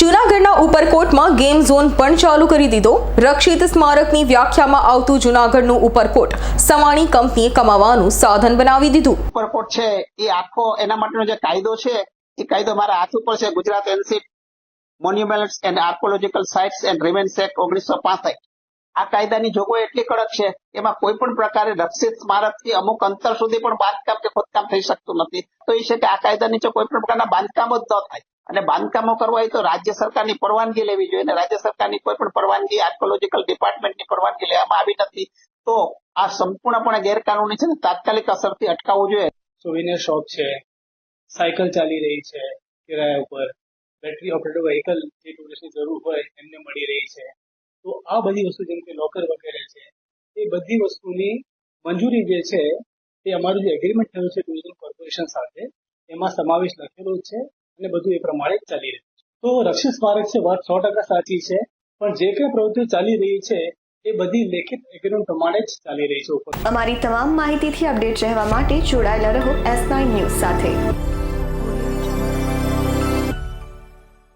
જૂનાગઢના ઉપરકોટમાં game zone પણ ચાલુ કરી દીધો. રક્ષિત સ્મારકની વ્યાખ્યામાં આવતું જૂનાગઢનું ઉપરકોટ. સવાણી કંપનીએ કમાવાનું સાધન બનાવી દીધું. ઉપરકોટ છે, એ આખો એના માટેનો જે કાયદો છે, એ કાયદો મારા હાથ ઉપર છે. Gujarat ancient monuments and archaeological sites and remains act ઓગણીસો પાસઠ. આ કાયદાની જોગવાઈ એટલી કડક છે, એમાં કોઈ પણ પ્રકારે રક્ષિત સ્મારકથી અમુક અંતર સુધી પણ બાંધકામ કે ખોદકામ થઈ શકતું નથી. તો એ છે કે આ કાયદાની કોઈ પણ પ્રકારના બાંધકામ જ ન થાય. અને બાંધકામો કરવા હોય તો રાજ્ય સરકારની પરવાનગી લેવી જોઈએ. અને રાજ્ય સરકારની કોઈ પણ પરવાનગી આર્કોલોજીકલ ડિપાર્ટમેન્ટની પરવાનગી લેવામાં આવી નથી. તો આ સંપૂર્ણપણે ગેરકાનૂની છે ને તાત્કાલિક અસરથી અટકાવવું જોઈએ. સોવિનિયર શોપ છે. સાયકલ ચાલી રહી છે કિરાયા ઉપર. બેટરી ઓપરેટેડ વ્હીકલ જે ટુરિસ્ટની જરૂર હોય એમને મળી રહી છે. તો આ બધી વસ્તુ જેમ કે લોકર વગેરે છે, એ બધી વસ્તુની મંજૂરી જે છે, એ અમારું જે એગ્રીમેન્ટ થયું છે ટુરિઝમ કોર્પોરેશન સાથે, એમાં સમાવેશ લખેલો છે. અને બધું એ પ્રમાણે ચાલી રહ્યું તો રક્ષિત સ્મારક છે, વાત સો ટકા સાચી છે. પણ જે કંઈ પ્રવૃત્તિ ચાલી રહી છે, એ બધી લેખિત એગ્રીમેન્ટ પ્રમાણે જ ચાલી રહી છે અમારી તમામ માહિતીથી અપડેટ રહેવા માટે જોડાયેલા રહો એસ નાઇન ન્યૂઝ સાથે.